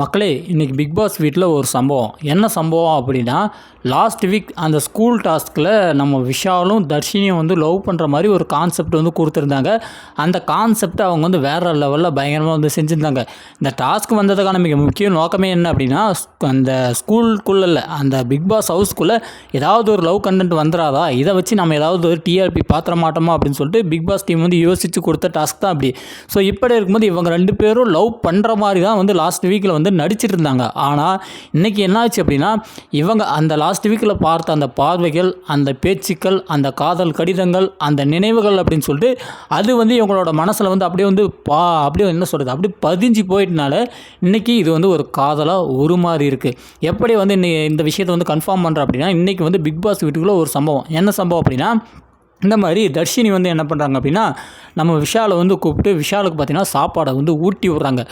மக்களே இன்றைக்கி big pass வீட்டில் ஒரு சம்பவம். என்ன சம்பவம் அப்படின்னா லாஸ்ட் வீக் அந்த ஸ்கூல் டாஸ்கில் நம்ம விஷாலும் தர்ஷினியும் வந்து லவ் பண்ணுற மாதிரி ஒரு கான்செப்ட் வந்து கொடுத்துருந்தாங்க. அந்த கான்செப்ட் அவங்க வந்து வேறு லெவலில் பயங்கரமாக வந்து செஞ்சுருந்தாங்க. இந்த டாஸ்க் வந்ததுக்கான மிக முக்கிய நோக்கமே என்ன அப்படின்னா அந்த ஸ்கூலுக்குள்ளே இல்லை அந்த பிக் பாஸ் ஹவுஸ்க்குள்ளே ஏதாவது ஒரு லவ் கண்டென்ட் வந்துடாதா இதை வச்சு நம்ம ஏதாவது ஒரு டிஆர்பி பாத்திர மாட்டோமா அப்படின்னு சொல்லிட்டு பிக் பாஸ் டீம் வந்து யோசித்து கொடுத்த டாஸ்க் தான் அப்படி. ஸோ இப்படி இருக்கும்போது இவங்க ரெண்டு பேரும் லவ் பண்ணுற மாதிரி தான் வந்து லாஸ்ட் வீக்கில் வந்து நடிச்சிட்டு இருந்தாங்க ஆனால் இன்றைக்கி என்னாச்சு அப்படின்னா இவங்க அந்த லாஸ்ட் வீக்கில் பார்த்த அந்த பார்வைகள் அந்த பேச்சுக்கள் அந்த காதல் கடிதங்கள் அந்த நினைவுகள் அப்படின்னு சொல்லிட்டு அது வந்து இவங்களோட மனசில் வந்து அப்படியே வந்து பா அப்படியே என்ன சொல்கிறது அப்படியே பதிஞ்சு போயிட்டனால இன்றைக்கி இது வந்து ஒரு காதலாக உருமாறி இருக்குது எப்படி வந்து இன்னைக்கு இந்த விஷயத்தை வந்து கன்ஃபார்ம் பண்ணுறேன் அப்படின்னா இன்றைக்கி வந்து பிக் பாஸ் வீட்டுக்குள்ளே ஒரு சம்பவம். என்ன சம்பவம் அப்படின்னா இந்த மாதிரி தர்ஷினி வந்து என்ன பண்ணுறாங்க அப்படின்னா நம்ம விஷாலை வந்து கூப்பிட்டு விஷாலுக்கு பார்த்தீங்கன்னா சாப்பாடை வந்து ஊட்டி விட்றாங்க.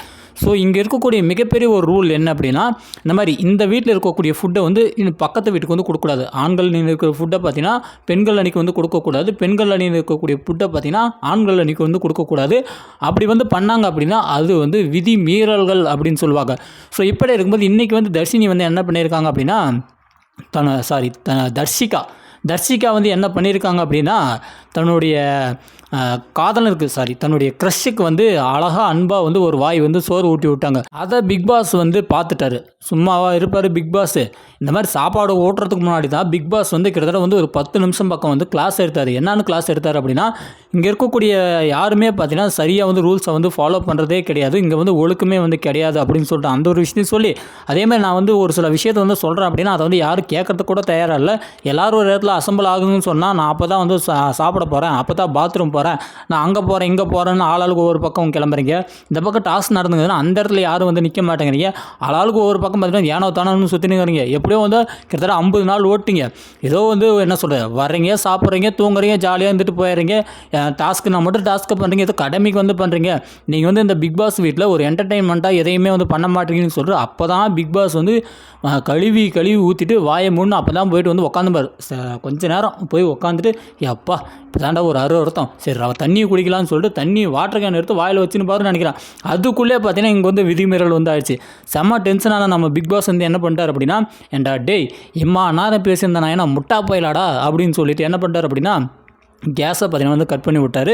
ஸோ இங்கே இருக்கக்கூடிய மிகப்பெரிய ஒரு ரூல் என்ன அப்படின்னா இந்த மாதிரி இந்த வீட்டில் இருக்கக்கூடிய ஃபுட்டை வந்து இன்னும் பக்கத்து வீட்டுக்கு வந்து கொடுக்கக்கூடாது. ஆண்கள் அணியில் இருக்கிற ஃபுட்டை பார்த்தீங்கன்னா பெண்கள் அணிக்கு வந்து கொடுக்கக்கூடாது. பெண்கள் அணியில் இருக்கக்கூடிய ஃபுட்டை பார்த்தீங்கன்னா ஆண்கள் அணிக்கு வந்து கொடுக்கக்கூடாது. அப்படி வந்து பண்ணாங்க அப்படின்னா அது வந்து விதி மீறல்கள் அப்படின்னு சொல்லுவாங்க. ஸோ இப்படி இருக்கும்போது இன்றைக்கி வந்து தர்ஷினி வந்து என்ன பண்ணியிருக்காங்க அப்படின்னா தன சாரி த தர்ஷிகா. தர்ஷிகா வந்து என்ன பண்ணியிருக்காங்க அப்படின்னா தன்னுடைய அஹ், காதலனுக்கு சாரி தன்னுடைய க்ரஷுக்கு வந்து அழகாக அன்பாக வந்து ஒரு வாய் வந்து சோறு ஊட்டி விட்டாங்க. அதை பிக் பாஸ் வந்து பார்த்துட்டாரு சும்மாவா இருப்பார் பிக் பாஸ் இந்த மாதிரி சாப்பாடு ஓட்டுறதுக்கு முன்னாடி தான் பிக் பாஸ் வந்து கிட்டத்தட்ட வந்து ஒரு பத்து நிமிஷம் பக்கம் வந்து கிளாஸ் எடுத்தார். என்னென்னு கிளாஸ் எடுத்தார் அப்படின்னா இங்கே இருக்கக்கூடிய யாருமே பார்த்தீங்கன்னா சரியாக வந்து ரூல்ஸை வந்து ஃபாலோ பண்ணுறதே கிடையாது. இங்கே வந்து ஒழுக்கமே வந்து கிடையாது அப்படின்னு சொல்லிட்டு அந்த ஒரு விஷயத்தையும் சொல்லி அதே மாதிரி நான் வந்து ஒரு சில விஷயத்தை வந்து சொல்கிறேன் அப்படின்னா அதை வந்து யாரும் கேட்கறதுக்கு கூட தயாராக இல்லை. எல்லாரும் ஒரு இடத்துல அசம்பிள் ஆகுங்கன்னு சொன்னால் நான் அப்போ தான் வந்து சா சாப்பிட போகிறேன் அப்போ தான் பாத்ரூம் போகிறேன் நான் அங்கே போகிறேன் இங்கே போகிறேன்னு ஆளாளுக்கு ஒவ்வொரு பக்கம் கிளம்புறீங்க. இந்த பக்கம் டாஸ்க் நடந்துங்கன்னா அந்த இடத்துல யாரும் வந்து நிற்க மாட்டேங்கிறீங்க. ஆளாளுக்கு ஒவ்வொரு பக்கம் பார்த்தீங்கன்னா ஏனோ தானோன்னு சுற்றினுங்கிறீங்க எப்படியோ வந்து கிட்டத்தட்ட ஐம்பது நாள் ஓட்டிங்க. ஏதோ வந்து என்ன சொல்கிறது வர்றீங்க சாப்பிட்றீங்க தூங்குறீங்க ஜாலியாக இருந்துட்டு போயிடுறீங்க. டாஸ்க்கு நான் மட்டும் டாஸ்க்கு பண்ணுறீங்க ஏதோ கடமைக்கு வந்து பண்ணுறீங்க நீங்கள் வந்து இந்த பிக் பாஸ் வீட்டில் ஒரு என்டர்டெயின்மெண்ட்டாக எதையுமே வந்து பண்ண மாட்டீங்கன்னு சொல்லிட்டு அப்போ தான் பிக் பாஸ் வந்து கழுவி கழுவி ஊற்றிட்டு வாயை மூணு அப்போ தான் போயிட்டு வந்து உட்காந்துப்பார் கொஞ்ச நேரம் போய் உட்காந்துட்டு அப்பா இப்போ தாண்டா ஒரு அறு அர்த்தம் சரி அவள் தண்ணியை குடிக்கலாம்னு சொல்லிட்டு தண்ணி வாட்டர் கேன் எடுத்து வாயில் வச்சுன்னு பாருன்னு நினைக்கிறான். அதுக்குள்ளே பார்த்தீங்கன்னா இங்கே வந்து விதிமீறல் வந்து ஆயிடுச்சு. செம்ம டென்ஷனான நம்ம பிக் பாஸ் வந்து என்ன பண்ணிட்டார் அப்படின்னா ஏன்டா டேய் இம்மா நேரம் பேசியிருந்தேன் நான் ஏன்னா முட்டா போயிலாடா? அப்படின்னு சொல்லிட்டு என்ன பண்ணிட்டார் அப்படின்னா கேஸை பார்த்தீங்கன்னா வந்து கட் பண்ணி விட்டார்.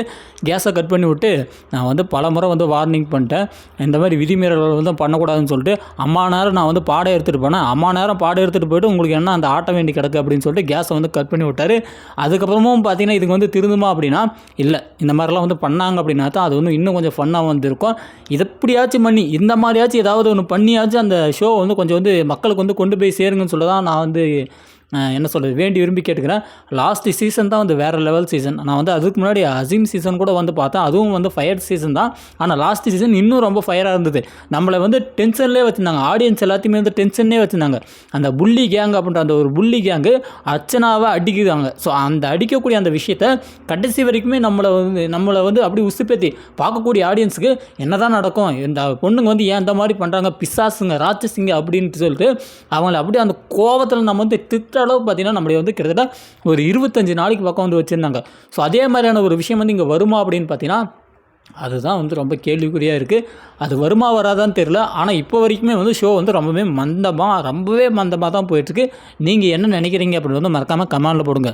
கேஸை கட் பண்ணி விட்டு நான் வந்து பல முறை வந்து வார்னிங் பண்ணிட்டேன். இந்த மாதிரி விதிமீறல்கள் வந்து பண்ணக்கூடாதுன்னு சொல்லிட்டு அம்மா நேரம் நான் வந்து பாடம் எடுத்துகிட்டு போனேன். அம்மா நேரம் பாடம் எடுத்துகிட்டு போயிட்டு உங்களுக்கு என்ன அந்த ஆட்ட வேண்டி கிடக்கு? அப்படின்னு சொல்லிட்டு கேஸை வந்து கட் பண்ணி விட்டார். அதுக்கப்புறமும் பார்த்தீங்கன்னா இதுக்கு வந்து திருந்துமா அப்படின்னா இல்லை இந்த மாதிரிலாம் வந்து பண்ணாங்க அப்படின்னா தான் அது வந்து இன்னும் கொஞ்சம் ஃபன்னாக வந்திருக்கும் இது எப்படியாச்சும் பண்ணி இந்த மாதிரியாச்சும் ஏதாவது ஒன்று பண்ணியாச்சும் அந்த ஷோ வந்து கொஞ்சம் வந்து மக்களுக்கு வந்து கொண்டு போய் சேருங்கன்னு சொல்ல தான் நான் வந்து என்ன சொல்கிறது வேண்டி விரும்பி கேட்டுக்கிறேன். லாஸ்ட் சீசன் தான் வந்து வேறு லெவல் சீசன் நான் வந்து அதுக்கு முன்னாடி அசீம் சீசன் கூட வந்து பார்த்தேன். அதுவும் வந்து ஃபயர் சீசன் தான். ஆனால் லாஸ்ட் சீசன் இன்னும் ரொம்ப ஃபயராக இருந்தது. நம்மளை வந்து டென்ஷன்லேயே வச்சுருந்தாங்க. ஆடியன்ஸ் எல்லாத்தையுமே வந்து டென்ஷன்லேயே வச்சுருந்தாங்க. அந்த புள்ளி கேங் அப்படின்ற அந்த ஒரு புள்ளி கேங்கு அர்ச்சனாவை அடிக்கிறாங்க ஸோ அந்த அடிக்கக்கூடிய அந்த விஷயத்த கடைசி வரைக்குமே நம்மளை வந்து நம்மளை வந்து அப்படி உசுப்பேத்தி பார்க்கக்கூடிய ஆடியன்ஸுக்கு என்னதான் நடக்கும்? இந்த பொண்ணுங்க வந்து ஏன் இந்த மாதிரி பண்ணுறாங்க பிசாசுங்க ராட்சசிங்க அப்படின்ட்டு சொல்லிட்டு அவங்கள அப்படியே அந்த கோவத்தில் நம்ம வந்து திட்ட அளவு பார்த்தீங்கன்னா நம்மளை வந்து கிட்டத்தட்ட ஒரு இருபத்தஞ்சு நாளைக்கு பக்கம் வந்து வச்சுருந்தாங்க. ஸோ அதே மாதிரியான ஒரு விஷயம் வந்து இங்கே வருமா அப்படின்னு பார்த்தீங்கன்னா அதுதான் வந்து ரொம்ப கேள்விக்குறியாக இருக்குது அது வருமா வராதான்னு தெரில ஆனால் இப்போ வரைக்குமே வந்து ஷோ வந்து ரொம்பவே மந்தமாக ரொம்பவே மந்தமாக தான் போயிட்டுருக்கு நீங்கள் என்ன நினைக்கிறீங்க அப்படின்னு வந்து மறக்காமல் கமெண்டில் போடுங்க.